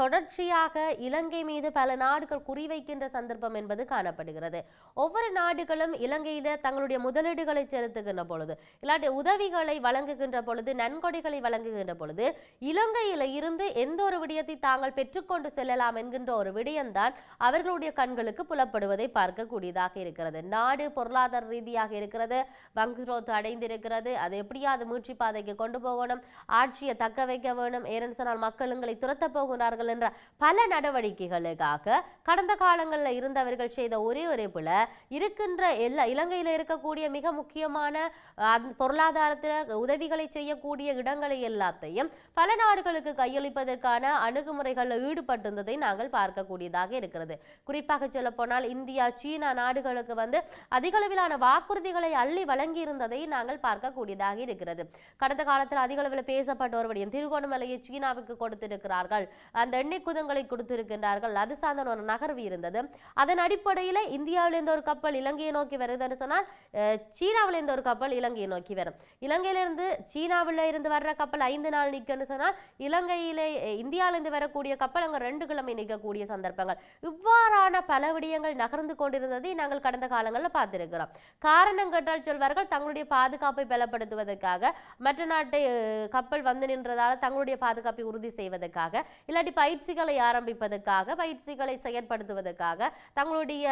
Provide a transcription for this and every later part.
தொடர்ச்சியாக இலங்கை மீது பல நாடுகள் குறிவைக்கின்ற சந்தர்ப்பம் என்பது காணப்படுகிறது. ஒவ்வொரு நாடுகளும் இலங்கையில தங்களுடைய முதலீடுகளை செலுத்துகின்ற பொழுது இல்லாட்டி உதவிகளை வழங்குகின்ற பொழுது நன்கொடைகளை வழங்குகின்ற பொழுது இலங்கையில இருந்து எந்த ஒரு விடயத்தை தாங்கள் பெற்றுக்கொண்டு செல்லலாம் என்கின்ற ஒரு விடயம்தான் அவர்களுடைய கண்களுக்கு புலப்படுவதை பார்க்கக்கூடியதாக இருக்கிறது. நாடு பொருளாதார ரீதியாக இருக்கிறது வங்குரோத்து அடைந்திருக்கிறது அது எப்படியாவது மூச்சு பாதைக்கு கொண்டு போகணும் ஆட்சியை தக்க வைக்க வேணும் ஏன்னு சொன்னால் மக்கள் எங்களை துரத்த போகிறார்கள் என்ற பல நடவடிக்கைகளுக்காக கடந்த காலங்களில் இருந்தவர்கள் செய்த ஒரே ஒரு பிழ இருக்கின்ற எல்லா இலங்கையில் இருக்கக்கூடிய மிக முக்கியமான பொருளாதாரத்தில் உதவிகளை செய்யக்கூடிய இடங்களை எல்லாத்தையும் பல நாடுகளுக்கு கையளிப்பதற்கான அணுகுமுறைகளில் ஈடுபட்டிருந்ததை நாங்கள் பார்க்கக்கூடியதாக இருக்கிறது. குறிப்பாக சொல்லப்போனால் இந்தியா சீனா நாடுகளுக்கு வந்து அதிக அளவிலான வாக்குறுதிகளை அள்ளி வழங்கி இருந்ததை நாங்கள் பார்க்கக்கூடியதாக இருக்கிறது. கடந்த காலத்தில் அதிக அளவில் பேசப்பட்ட ஒரு விடயம் திருகோணமலையை சீனாவுக்கு கொடுத்திருக்கிறார்கள். அந்த எண்ணெய் குதங்களை கொடுத்திருக்கின்றார்கள். அது சார்ந்த ஒரு நகர்வு இருந்தது. அதன் அடிப்படையில் இந்தியாவிலிருந்து ஒரு கப்பல் இலங்கையை நோக்கி வருதுன்னு சொன்னால் அஹ், சீனாவிலிருந்து ஒரு கப்பல் இலங்கையை நோக்கி வரும். இலங்கையிலிருந்து சீனாவில் இருந்து வர்ற கப்பல் ஐந்து நாள் நிற்குன்னு சொன்னால் இலங்கையிலே இந்தியாவிலிருந்து வரக்கூடிய கப்பல் அங்கே ரெண்டு கிழமை நிற்கக்கூடிய சந்தர்ப்பங்கள். இவ்வாறான பல விடயங்கள் நகர்ந்து கொண்டிருந்ததை நாங்கள் கடந்த காலங்களில் பார்த்திருக்கிறோம். காரணம் கேட்டால் சொல்வார்கள் தங்களுடைய பாதுகாப்பை பலப்படுத்துவதற்காக மற்ற நாட்டை கப்பல் வந்து நின்றதால தங்களுடைய பாதுகாப்பை உறுதி செய்வதற்காக இல்லாட்டி பயிற்சிகளை ஆரம்பிப்பதற்காக பயிற்சிகளை செயற்படுத்துவதற்காக தங்களுடைய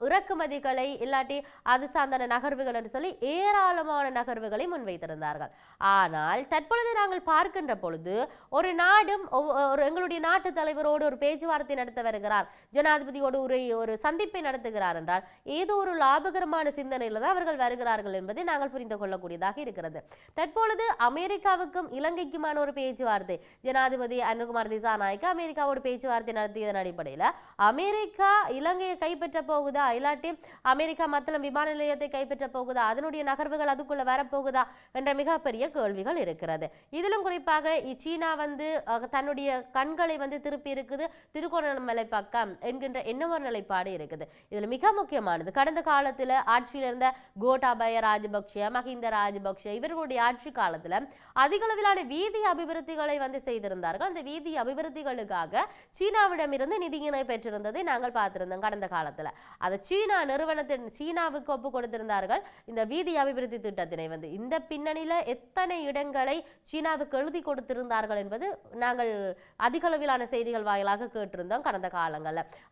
இறக்குமதிகளை இல்லாட்டி அது சார்ந்த நகர்வுகள் என்று சொல்லி ஏராளமான நகர்வுகளை முன்வைத்திருந்தார்கள். ஆனால் தற்பொழுது நாங்கள் பார்க்கின்ற பொழுது ஒரு நாடும் ஒவ்வொ- ஒரு எங்களுடைய நாட்டு தலைவரோடு ஒரு பேச்சுவார்த்தை நடத்த வருகிறார். ஜனாதிபதியோடு ஒரு ஒரு சந்திப்பை நடத்துகிறார் என்றால் ஏதோ ஒரு லாபகரமான சிந்தனையில் தான் அவர்கள் வருகிறார்கள் என்பதை நாங்கள் புரிந்து கொள்ளக்கூடியதாக இருக்கிறது. தற்பொழுது அமெரிக்காவுக்கும் இலங்கைக்குமான ஒரு பேச்சுவார்த்தை ஜனாதிபதி அனுகுமார் திசாநாயக்க அமெரிக்காவோடு பேச்சுவார்த்தை நடத்தியதன் அடிப்படையில் அமெரிக்கா இலங்கையை கைப்பற்ற போகுதா? இல்லாட்டி அமெரிக்கா மத்தளம் விமான நிலையத்தை கைப்பற்ற போகுதா? அதனுடைய நகர்வுகள் அதுக்குள்ள வரப்போகுதா? என்ற மிகப்பெரிய கேள்விகள் இருக்கிறது. இதிலும் குறிப்பாக சீனா வந்து தன்னுடைய கண்களை வந்து திருப்பி இருக்குது. திருகோணமலை பக்கம் என்கின்ற இன்னொரு நிலைப்பாடு இருக்குது. இதுல மிக முக்கியமானது கடந்த காலத்துல ஆட்சியில் இருந்த கோட்டாபய ராஜபக்ஷ மஹிந்த ராஜபக்ஷ இவர்களுடைய ஆட்சி காலத்துல அதிக அளவிலான வீதி அபிவிருத்திகளை வந்து செய்திருந்தார்கள். அந்த வீதி அபிவிருத்திகளுக்காக சீனாவிடமிருந்து நிதியினை பெற்றிருந்ததை நாங்கள் பார்த்திருந்தோம் கடந்த காலத்தில். அதை சீனா நிறுவனத்தின் சீனாவுக்கு ஒப்பு கொடுத்திருந்தார்கள். இந்த வீதி அபிவிருத்தி திட்டத்தினை வந்து இந்த பின்னணியில் எத்தனை இடங்களை சீனாவுக்கு எழுதி கொடுத்திருந்தார்கள் என்பது நாங்கள் அதிகளவிலான செய்திகள் வாயிலாக கேட்டிருந்தோம் கடந்த காலங்களில்.